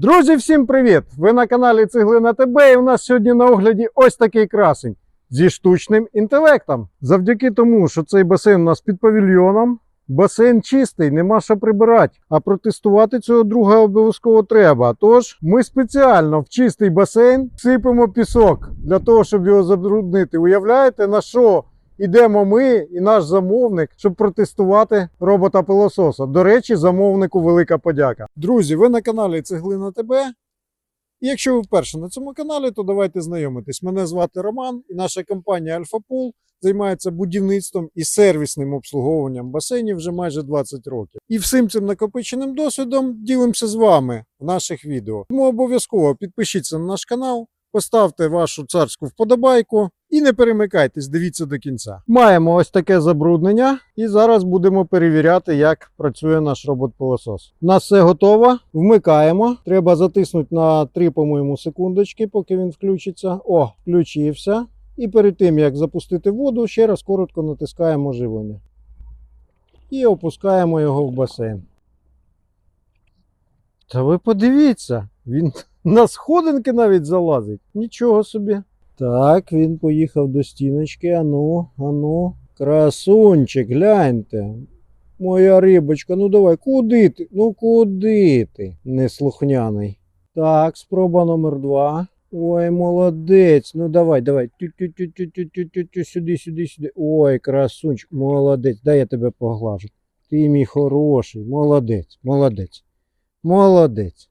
Друзі, всім привіт! Ви на каналі Цеглина ТБ і у нас сьогодні на огляді ось такий красень зі штучним інтелектом. Завдяки тому, що цей басейн у нас під павільйоном, басейн чистий, нема що прибирати. А протестувати цього друга обов'язково треба. Тож ми спеціально в чистий басейн сипемо пісок для того, щоб його забруднити. Уявляєте, на що? Ідемо ми і наш замовник, щоб протестувати робота пилососа. До речі, замовнику велика подяка. Друзі, ви на каналі Цеглина ТБ. І якщо ви вперше на цьому каналі, то давайте знайомитись. Мене звати Роман, і наша компанія Альфапул займається будівництвом і сервісним обслуговуванням басейнів вже майже 20 років. І всім цим накопиченим досвідом ділимося з вами в наших відео. Тому обов'язково підпишіться на наш канал, поставте вашу царську вподобайку і не перемикайтесь, дивіться до кінця. Маємо ось таке забруднення, і зараз будемо перевіряти, як працює наш робот-пилосос. У нас все готово. Вмикаємо. Треба затиснути на 3, по-моєму, секундочки, поки він включиться. О, включився. І перед тим, як запустити воду, ще раз коротко натискаємо живлення. І опускаємо його в басейн. Та ви подивіться, він на сходинки навіть залазить. Нічого собі. Так, він поїхав до стіночки. Ану, ану. Красунчик, гляньте. Моя рибочка, ну давай, куди ти? Ну куди ти? Неслухняний. Так, спроба номер два. Ой, молодець. Ну давай, давай. Тю-тю-тю-тю-тю-тю-тю, сюди, сюди, сюди. Ой, красунчик, молодець. Дай я тебе поглажу. Ти мій хороший, молодець, молодець. Молодець.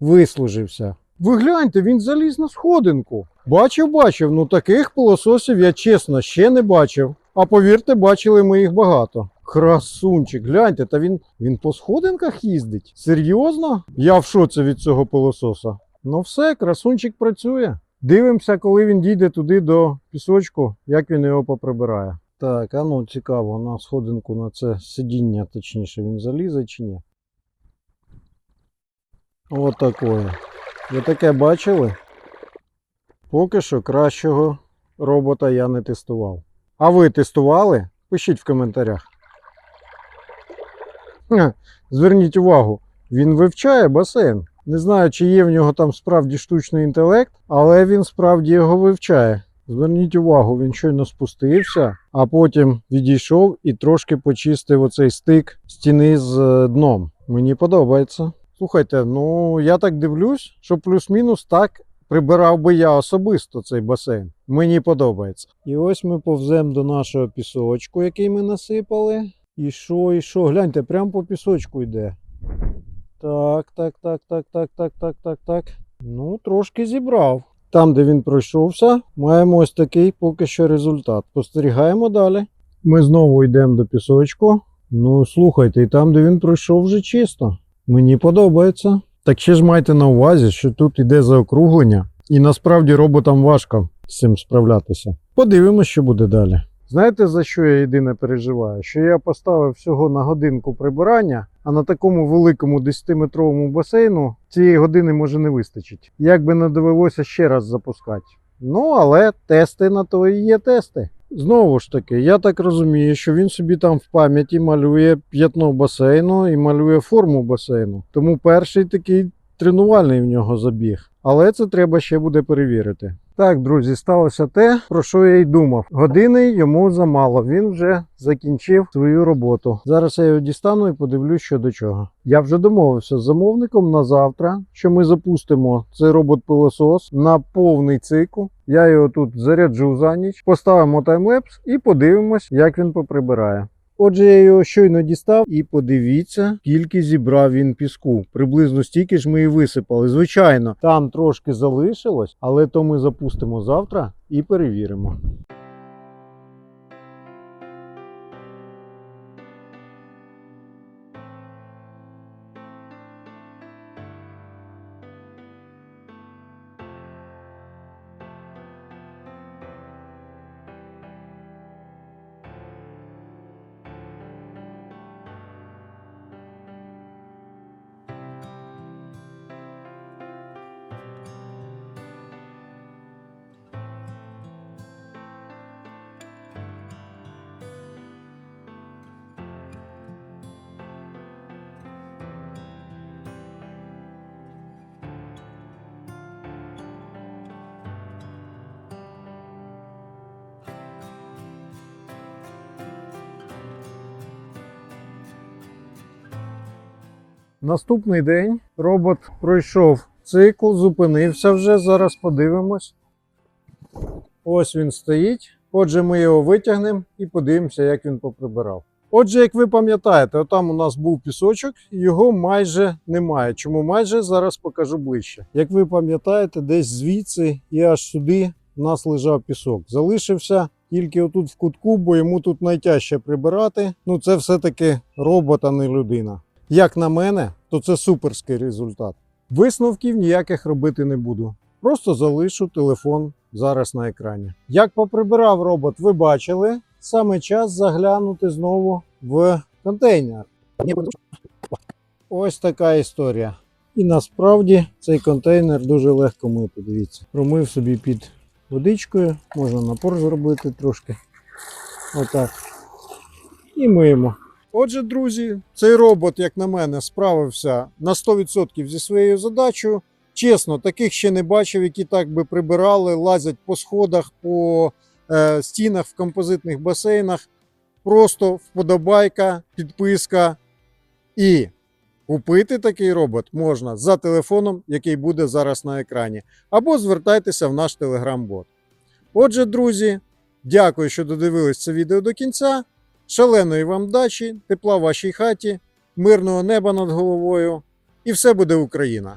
Вислужився. Ви гляньте, він заліз на сходинку. Бачив, бачив. Ну таких пилососів я чесно ще не бачив. А повірте, бачили ми їх багато. Красунчик, гляньте, та він, він по сходинках їздить. Серйозно? Я в шоці від цього пилососа. Ну все, красунчик працює. Дивимося, коли він дійде туди до пісочку, як він його поприбирає. Так, а ну цікаво, на сходинку на це сидіння, точніше, він залізе чи ні. Отакое. Ви таке бачили? Поки що кращого робота я не тестував. А ви тестували? Пишіть в коментарях. Хе, Зверніть увагу, він вивчає басейн. Не знаю, чи є в нього там справді штучний інтелект, але він справді його вивчає. Зверніть увагу, він щойно спустився, а потім відійшов і трошки почистив оцей стик стіни з е, дном. Мені подобається. Слухайте, ну я так дивлюсь, що плюс-мінус так прибирав би я особисто цей басейн. Мені подобається. І ось ми повземо до нашого пісочку, який ми насипали. І що, і що? Гляньте, прямо по пісочку йде. Так, так, так, так, так, так, так, так, так. Ну, трошки зібрав. Там, де він пройшовся, маємо ось такий поки що результат. Спостерігаємо далі. Ми знову йдемо до пісочку. Ну, слухайте, і там, де він пройшов, вже чисто. Мені подобається. Так ще ж майте на увазі, що тут іде заокруглення, і насправді роботам важко з цим справлятися. Подивимося, що буде далі. Знаєте, за що я єдине переживаю? Що я поставив всього на годинку прибирання, а на такому великому 10-метровому басейну цієї години може не вистачить. Як би не довелося ще раз запускати. Ну, але тести на то і є тести. Знову ж таки, я так розумію, що він собі там в пам'яті малює п'ятно басейну і малює форму басейну. Тому перший такий тренувальний в нього забіг. Але це треба ще буде перевірити. Так, друзі, сталося те, про що я й думав. Години йому замало. Він вже закінчив свою роботу. Зараз я його дістану і подивлюсь, що до чого. Я вже домовився з замовником на завтра, що ми запустимо цей робот-пилосос на повний цикл. Я його тут заряджу за ніч, поставимо таймлепс і подивимось, як він поприбирає. Отже, я його щойно дістав і подивіться, скільки зібрав він піску. Приблизно стільки ж ми і висипали. Звичайно, там трошки залишилось, але то ми запустимо завтра і перевіримо. Наступний день робот пройшов цикл, зупинився вже. Зараз подивимось. Ось він стоїть. Отже, ми його витягнемо і подивимося, як він поприбирав. Отже, як ви пам'ятаєте, отам у нас був пісочок, його майже немає. Чому майже зараз покажу ближче. Як ви пам'ятаєте, десь звідси і аж сюди у нас лежав пісок. Залишився тільки отут в кутку, бо йому тут найтяжче прибирати. Ну, це все-таки робот, а не людина. Як на мене, то це суперський результат. Висновків ніяких робити не буду. Просто залишу телефон зараз на екрані. Як поприбирав робот, ви бачили. Саме час заглянути знову в контейнер. Ось така історія. І насправді цей контейнер дуже легко мити. Дивіться, промив собі під водичкою, можна напор зробити трошки. Отак. І миємо. Отже, друзі, цей робот, як на мене, справився на 100% зі своєю задачею. Чесно, таких ще не бачив, які так би прибирали, лазять по сходах, по е, стінах в композитних басейнах. Просто вподобайка, підписка. І купити такий робот можна за телефоном, який буде зараз на екрані, або звертайтеся в наш телеграм-бот. Отже, друзі, дякую, що додивились це відео до кінця. Шаленої вам дачі, тепла вашій хаті, мирного неба над головою, і все буде Україна!